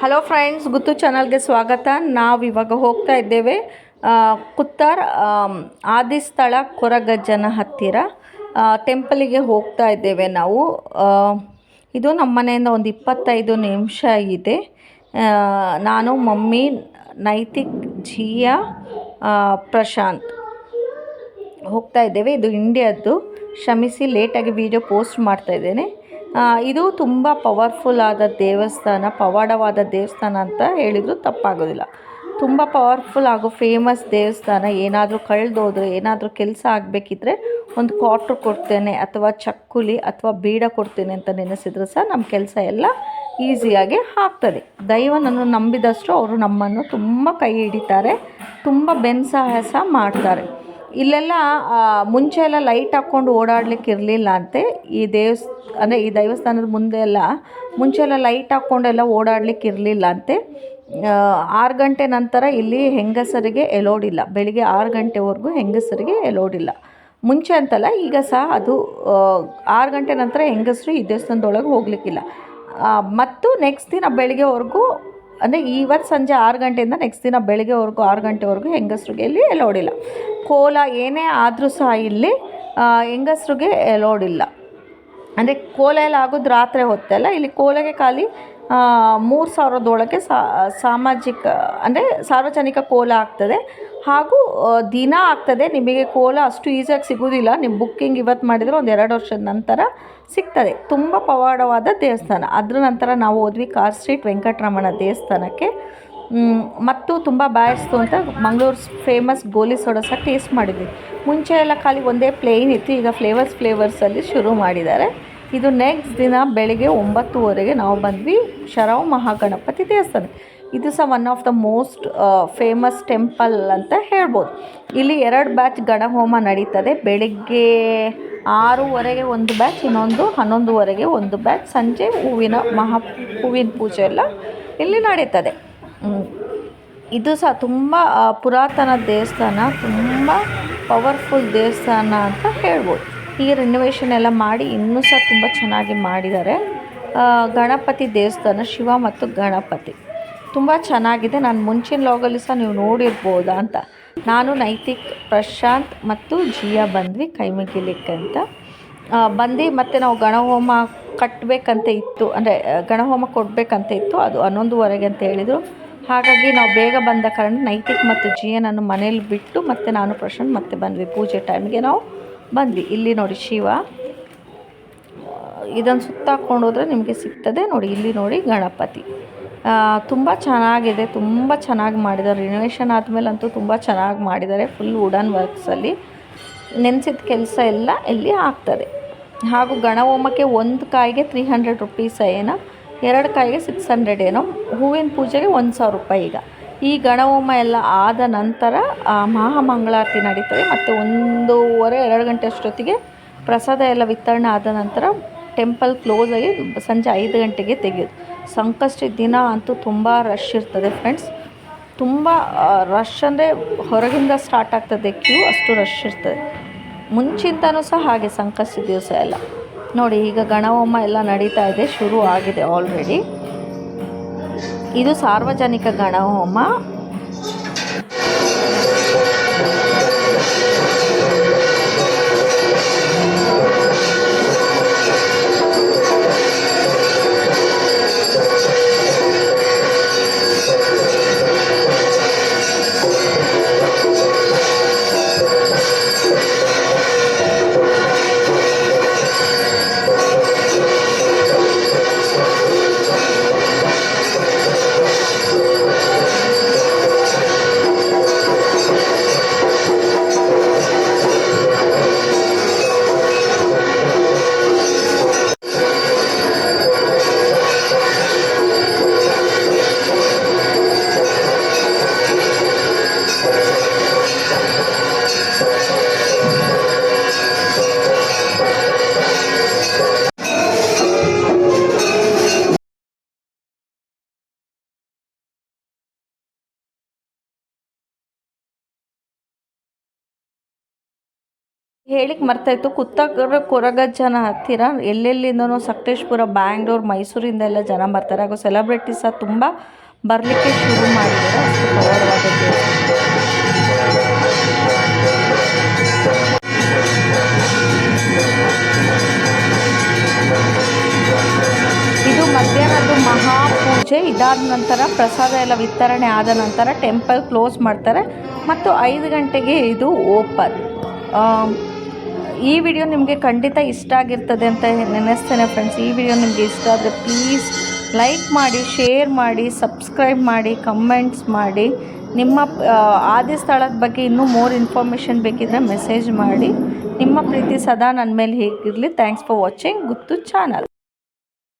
Hello friends ಗುತ್ತು ಚಾನಲ್ಗೆ ಸ್ವಾಗತ. ನಾವು ಇವಾಗ ಹೋಗ್ತಾ ಇದ್ದೇವೆ. ಕುತ್ತಾರ್ ಆದಿಸ್ಥಳ ಕೊರಗಜ್ಜನ ಹತ್ತಿರ. ಟೆಂಪಲಿಗೆ ಹೋಗ್ತಾ ಇದ್ದೇವೆ ನಾವು. ಇದು ನಮ್ಮ ಮನೆಯಿಂದ ಒಂದು ಇಪ್ಪತ್ತೈದು ನಿಮಿಷ ಇದೆ ನಾನು, ಮಮ್ಮಿ, ನೈತಿಕ್, ಜಿಯಾ ಪ್ರಶಾಂತ್ ಹೋಗ್ತಾ ಇದ್ದೇವೆ. ಇದು ಇಂಡಿಯಾದ್ದು ಕ್ಷಮಿಸಿ ಲೇಟಾಗಿ ವಿಡಿಯೋ ಪೋಸ್ಟ್ ಮಾಡ್ತಾ ಇದ್ದೇನೆ. ಇದು ತುಂಬ ಪವರ್ಫುಲ್ ಆದ ದೇವಸ್ಥಾನ, ಪವಾಡವಾದ ದೇವಸ್ಥಾನ ಅಂತ ಹೇಳಿದರೂ ತಪ್ಪಾಗೋದಿಲ್ಲ. ತುಂಬ ಪವರ್ಫುಲ್ ಹಾಗೂ ಫೇಮಸ್ ದೇವಸ್ಥಾನ, ಏನಾದರೂ ಕಳೆದೋದ್ರೆ ಏನಾದರೂ ಕೆಲಸ ಆಗಬೇಕಿದ್ರೆ ಒಂದು ಕ್ವಾಟ್ರ್ ಕೊಡ್ತೇನೆ ಅಥವಾ ಚಕ್ಕುಲಿ ಅಥವಾ ಬೀಡ ಕೊಡ್ತೇನೆ ಅಂತ ನೆನೆಸಿದ್ರೆ ಸಹ ನಮ್ಮ ಕೆಲಸ ಎಲ್ಲ ಈಸಿಯಾಗಿ ಆಗ್ತದೆ. ದೈವನನ್ನು ನಂಬಿದಷ್ಟು ಅವರು ನಮ್ಮನ್ನು ತುಂಬ ಕೈ ಹಿಡಿತಾರೆ, ತುಂಬ ಬೆನ್ಸಾಹಸ ಮಾಡ್ತಾರೆ. ಇಲ್ಲೆಲ್ಲ ಮುಂಚೆ ಎಲ್ಲ ಲೈಟ್ ಹಾಕ್ಕೊಂಡು ಓಡಾಡ್ಲಿಕ್ಕೆ ಇರಲಿಲ್ಲ ಅಂತೆ. ಈ ದೇವಸ್, ಅಂದರೆ ಈ ದೇವಸ್ಥಾನದ ಮುಂದೆ ಎಲ್ಲ ಮುಂಚೆ ಎಲ್ಲ ಲೈಟ್ ಹಾಕ್ಕೊಂಡೆಲ್ಲ ಓಡಾಡ್ಲಿಕ್ಕೆ ಇರಲಿಲ್ಲ ಅಂತೆ. ಆರು ಗಂಟೆ ನಂತರ ಇಲ್ಲಿ ಹೆಂಗಸರಿಗೆ ಎಲೋಡಿಲ್ಲ ಬೆಳಿಗ್ಗೆ ಆರು ಗಂಟೆವರೆಗೂ ಹೆಂಗಸರಿಗೆ ಎಲೋಡಿಲ್ಲ ಮುಂಚೆ ಅಂತಲ್ಲ, ಈಗ ಸಹ ಅದು ಆರು ಗಂಟೆ ನಂತರ ಹೆಂಗಸರು ಈ ದೇವಸ್ಥಾನದೊಳಗೆ ಹೋಗ್ಲಿಕ್ಕಿಲ್ಲ. ಮತ್ತು ನೆಕ್ಸ್ಟ್ ದಿನ ಬೆಳಿಗ್ಗೆವರೆಗೂ, ಅಂದರೆ ಇವತ್ತು ಸಂಜೆ ಆರು ಗಂಟೆಯಿಂದ ನೆಕ್ಸ್ಟ್ ದಿನ ಬೆಳಗ್ಗೆವರೆಗೂ, ಆರು ಗಂಟೆವರೆಗೂ ಹೆಂಗಸರಿಗೆ ಇಲ್ಲಿ ಎಲೋಡಿಲ್ಲ ಕೋಲ ಏನೇ ಆದರೂ ಸಹ ಇಲ್ಲಿ ಹೆಂಗಸ್ರಿಗೆ ಲೋಡ್ ಇಲ್ಲ. ಅಂದರೆ ಕೋಲೆಯಲ್ಲಿ ಆಗೋದು ರಾತ್ರಿ ಹೊತ್ತಲ್ಲ ಇಲ್ಲಿ ಕೋಲಗೆ ಖಾಲಿ ಮೂರು ಸಾವಿರದೊಳಗೆ ಸಾಮಾಜಿಕ, ಅಂದರೆ ಸಾರ್ವಜನಿಕ ಕೋಲ ಆಗ್ತದೆ. ಹಾಗೂ ದಿನ ಆಗ್ತದೆ, ನಿಮಗೆ ಕೋಲ ಅಷ್ಟು ಈಸಿಯಾಗಿ ಸಿಗೋದಿಲ್ಲ. ನಿಮ್ಮ ಬುಕ್ಕಿಂಗ್ ಇವತ್ತು ಮಾಡಿದರೆ ಒಂದು ಎರಡು ವರ್ಷದ ನಂತರ ಸಿಗ್ತದೆ. ತುಂಬ ಪವಾಡವಾದ ದೇವಸ್ಥಾನ. ಅದರ ನಂತರ ನಾವು ಹೋದ್ವಿ ಕಾರ್ ಸ್ಟ್ರೀಟ್ ವೆಂಕಟರಮಣ ದೇವಸ್ಥಾನಕ್ಕೆ. ಮತ್ತು ತುಂಬ ಬಾಯಿಸ್ತು ಅಂತ ಮಂಗಳೂರು ಫೇಮಸ್ ಗೋಲಿ ಸೋಡಾ ಸಹ ಟೇಸ್ಟ್ ಮಾಡಿದ್ವಿ. ಮುಂಚೆ ಎಲ್ಲ ಖಾಲಿ ಒಂದೇ ಪ್ಲೇನ್ ಇತ್ತು, ಈಗ ಫ್ಲೇವರ್ಸ್ ಫ್ಲೇವರ್ಸಲ್ಲಿ ಶುರು ಮಾಡಿದ್ದಾರೆ. ಇದು ನೆಕ್ಸ್ಟ್ ದಿನ ಬೆಳಿಗ್ಗೆ ಒಂಬತ್ತುವರೆಗೆ ನಾವು ಬಂದ್ವಿ ಶರಾವ್ ಮಹಾಗಣಪತಿ ದೇವಸ್ಥಾನ. ಇದು ಸಹ one of the most famous temple ಅಂತ ಹೇಳ್ಬೋದು. ಇಲ್ಲಿ ಎರಡು ಬ್ಯಾಚ್ ಗಣಹೋಮ ನಡೀತದೆ. ಬೆಳಿಗ್ಗೆ ಆರೂವರೆಗೆ ಒಂದು ಬ್ಯಾಚ್ ಇನ್ನೊಂದು ಹನ್ನೊಂದುವರೆಗೆ ಒಂದು ಬ್ಯಾಚ್ ಸಂಜೆ ಹೂವಿನ ಮಹಾ, ಹೂವಿನ ಪೂಜೆ ಎಲ್ಲ ಇಲ್ಲಿ ನಡೀತದೆ. ಇದು ಸಹ ತುಂಬ ಪುರಾತನ ದೇವಸ್ಥಾನ, ತುಂಬ ಪವರ್ಫುಲ್ ದೇವಸ್ಥಾನ ಅಂತ ಹೇಳ್ಬೋದು. ಈಗ ರಿನೋವೇಷನ್ ಎಲ್ಲ ಮಾಡಿ ಇನ್ನೂ ಸಹ ತುಂಬ ಚೆನ್ನಾಗಿ ಮಾಡಿದ್ದಾರೆ. ಗಣಪತಿ ದೇವಸ್ಥಾನ, ಶಿವ ಮತ್ತು ಗಣಪತಿ. ತುಂಬ ಚೆನ್ನಾಗಿದೆ. ನಾನು ಮುಂಚಿನ ಲಾಗಲ್ಲಿ ಸಹ ನೀವು ನೋಡಿರ್ಬೋದಾ ಅಂತ. ನಾನು ನೈತಿಕ್ ಪ್ರಶಾಂತ್ ಮತ್ತು ಜಿಯಾ ಬಂದ್ವಿ ಕೈ ಅಂತ. ಬಂದು ಮತ್ತು ನಾವು ಗಣಹೋಮ ಕಟ್ಟಬೇಕಂತ ಇತ್ತು. ಅಂದರೆ, ಗಣಹೋಮ ಕೊಡಬೇಕಂತ ಇತ್ತು. ಅದು ಹನ್ನೊಂದುವರೆಗೆ ಅಂತ ಹೇಳಿದರು. ಹಾಗಾಗಿ ನಾವು ಬೇಗ ಬಂದ ಕಾರಣ ನೈತಿಕ್ ಮತ್ತು ಜಿಯನನ್ನು ಮನೇಲಿ ಬಿಟ್ಟು ಮತ್ತೆ ನಾನು ಪ್ರಶಾಂತ್ ಮತ್ತೆ ಬಂದ್ವಿ. ಪೂಜೆ ಟೈಮ್ಗೆ ನಾವು ಬಂದ್ವಿ. ಇಲ್ಲಿ ನೋಡಿ ಶಿವ. ಇದನ್ನು ಸುತ್ತಾಕೊಂಡು ಹೋದರೆ ನಿಮಗೆ ಸಿಗ್ತದೆ. ನೋಡಿ, ಇಲ್ಲಿ ನೋಡಿ ಗಣಪತಿ. ತುಂಬ ಚೆನ್ನಾಗಿದೆ. ತುಂಬ ಚೆನ್ನಾಗಿ ಮಾಡಿದ್ದಾರೆ. ರಿನೋವೇಷನ್ ಆದಮೇಲೆ ಅಂತೂ ತುಂಬ ಚೆನ್ನಾಗಿ ಮಾಡಿದ್ದಾರೆ. ಫುಲ್ ವುಡನ್ ವರ್ಕ್ಸಲ್ಲಿ ನೆನೆಸಿದ ಕೆಲಸ ಎಲ್ಲ ಇಲ್ಲಿ ಆಗ್ತದೆ. ಹಾಗೂ ಗಣಹೋಮಕ್ಕೆ ಒಂದು ಕಾಯಿಗೆ ತ್ರೀ ಹಂಡ್ರೆಡ್ ರುಪೀಸ್ ಏನೋ ಎರಡು ಕಾಯಿಗೆ ಸಿಕ್ಸ್ ಹಂಡ್ರೆಡ್ ಏನೋ. ಹೂವಿನ ಪೂಜೆಗೆ ಒಂದು ಸಾವಿರ ರೂಪಾಯಿ ಈಗ. ಈ ಗಣಹೋಮ ಎಲ್ಲ ಆದ ನಂತರ ಮಹಾಮಂಗಳಾರತಿ ನಡೀತದೆ. ಮತ್ತು ಒಂದೂವರೆ, ಎರಡು ಗಂಟೆ ಅಷ್ಟೊತ್ತಿಗೆ ಪ್ರಸಾದ ಎಲ್ಲ ವಿತರಣೆ ಆದ ನಂತರ ಟೆಂಪಲ್ ಕ್ಲೋಸ್ ಆಗಿ ಸಂಜೆ ಐದು ಗಂಟೆಗೆ ತೆಗೆಯೋದು. ಸಂಕಷ್ಟಿ ದಿನ ಅಂತೂ ತುಂಬ ರಶ್ ಇರ್ತದೆ ಫ್ರೆಂಡ್ಸ್ ತುಂಬ ರಶ್ ಅಂದರೆ ಹೊರಗಿಂದ ಸ್ಟಾರ್ಟ್ ಆಗ್ತದೆ ಕ್ಯೂ ಅಷ್ಟು ರಶ್ ಇರ್ತದೆ. ಮುಂಚಿಂತನೂ ಸಹ ಹಾಗೆ ಸಂಕಷ್ಟಿ ದಿವಸ ಎಲ್ಲ. ನೋಡಿ ಈಗ ಗಣಹೋಮ ಎಲ್ಲ ನಡೀತಾ ಇದೆ ಶುರು ಆಗಿದೆ ಆಲ್ರೆಡಿ ಇದು ಸಾರ್ವಜನಿಕ ಗಣಹೋಮ. ಹೇಳಿಕ್ಕೆ ಮರ್ತಾಯಿತ್ತು ಕೊರಗ ಕೊರಗಜ್ಜನ ಹತ್ತಿರ ಎಲ್ಲೆಲ್ಲಿಂದನು ಸಕಲೇಶ್ಪುರ ಬ್ಯಾಂಗ್ಳೂರ್ ಮೈಸೂರಿಂದ ಎಲ್ಲ ಜನ ಬರ್ತಾರೆ. ಹಾಗೂ ಸೆಲೆಬ್ರಿಟೀಸ್ ತುಂಬ ಬರಲಿಕ್ಕೆ ಶುರು ಮಾಡಿದ್ದಾರೆ. ಅಷ್ಟು ಇದು ಮಧ್ಯಾಹ್ನದ ಮಹಾಪೂಜೆ. ಇದಾದ ನಂತರ ಪ್ರಸಾದ ಎಲ್ಲ ವಿತರಣೆ ಆದ ನಂತರ ಟೆಂಪಲ್ ಕ್ಲೋಸ್ ಮಾಡ್ತಾರೆ. ಮತ್ತು ಐದು ಗಂಟೆಗೆ ಇದು ಓಪನ್ ಈ ವಿಡಿಯೋ ನಿಮಗೆ ಖಂಡಿತ ಇಷ್ಟ ಆಗಿರ್ತದೆ ಅಂತ ನೆನೆಸ್ತೇನೆ ಫ್ರೆಂಡ್ಸ್ ಈ ವಿಡಿಯೋ ನಿಮಗೆ ಇಷ್ಟ ಆದರೆ ಪ್ಲೀಸ್ ಲೈಕ್ ಮಾಡಿ ಶೇರ್ ಮಾಡಿ ಸಬ್ಸ್ಕ್ರೈಬ್ ಮಾಡಿ ಕಮೆಂಟ್ಸ್ ಮಾಡಿ. ನಿಮ್ಮ ಆದಿ ಸ್ಥಳದ ಬಗ್ಗೆ ಇನ್ನೂ ಮೋರ್ ಇನ್ಫಾರ್ಮೇಷನ್ ಬೇಕಿದ್ದರೆ ಮೆಸೇಜ್ ಮಾಡಿ. ನಿಮ್ಮ ಪ್ರೀತಿ ಸದಾ ನನ್ನ ಮೇಲೆ ಹೇಗಿರಲಿ. Thanks for watching Guttu channel